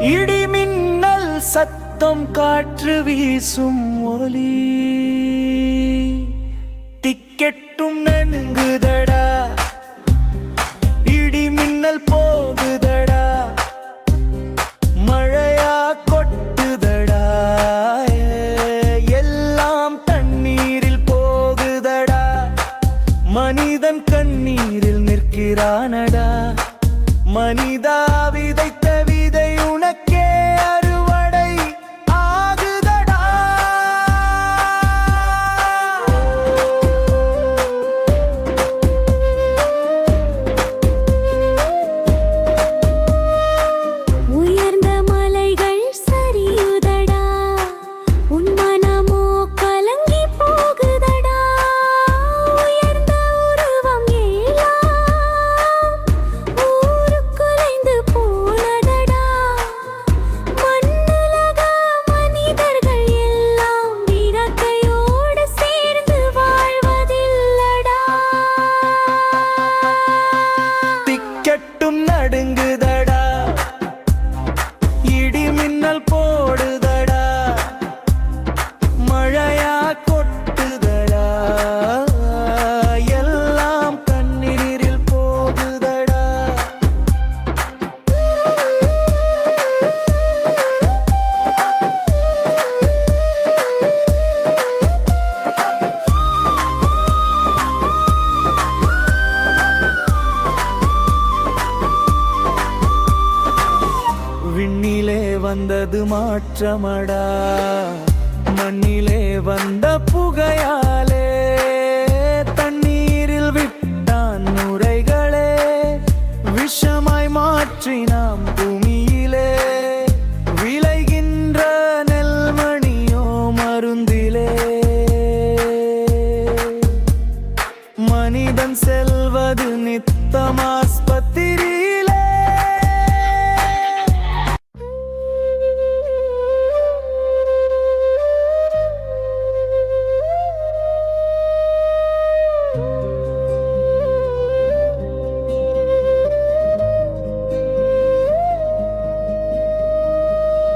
இடிமின்னல் சத்தம் காற்று வீசும் ஒலி. டிக்கெட்டும் நனுங்குதடா இடிமின்னல் போகுதடா. மழையா கொட்டுதடா. எல்லாம் தண்ணீரில் போகுதடா. மனிதன் கண்ணீரில் நிற்கிறானடா. மனிதா விதை வந்தது மாற்றமடா. மண்ணிலே வந்த புகையாலே தண்ணீரில் விட்டான் நுரைகளே விஷமாய் மாற்றினான்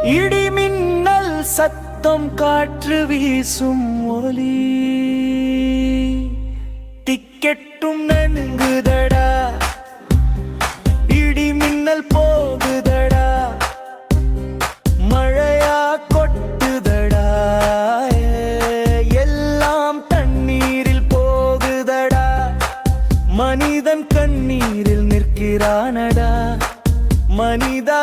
இடிமின்னல் சத்தம் காற்று வீசும் ஒலி. டிக்கெட்டும் நனுங்குதடா இடிமின்னல் போகுதடா. மழையா கொட்டுதடா. எல்லாம் தண்ணீரில் போகுதடா. மனிதன் கண்ணீரில் நிற்கிறானடா. மனிதா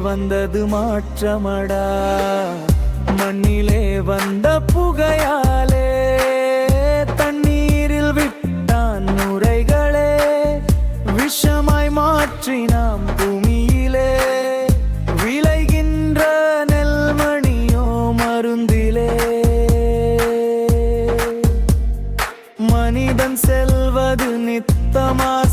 வந்தது மாற்றமடா. மண்ணிலே வந்த புகையாலே தண்ணீரில் விட்டான் நுரைகளே விஷமாய் மாற்றி நாம் பூமியிலே. விளைகின்ற நெல்மணியோ மருந்திலே. மனிதன் செல்வது நித்தமாஸ்பத்திரியிலே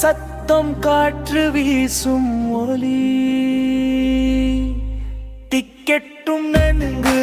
சத்தம் காற்று வீசும் ஒலி. டிக்கெட்டும் நன்கு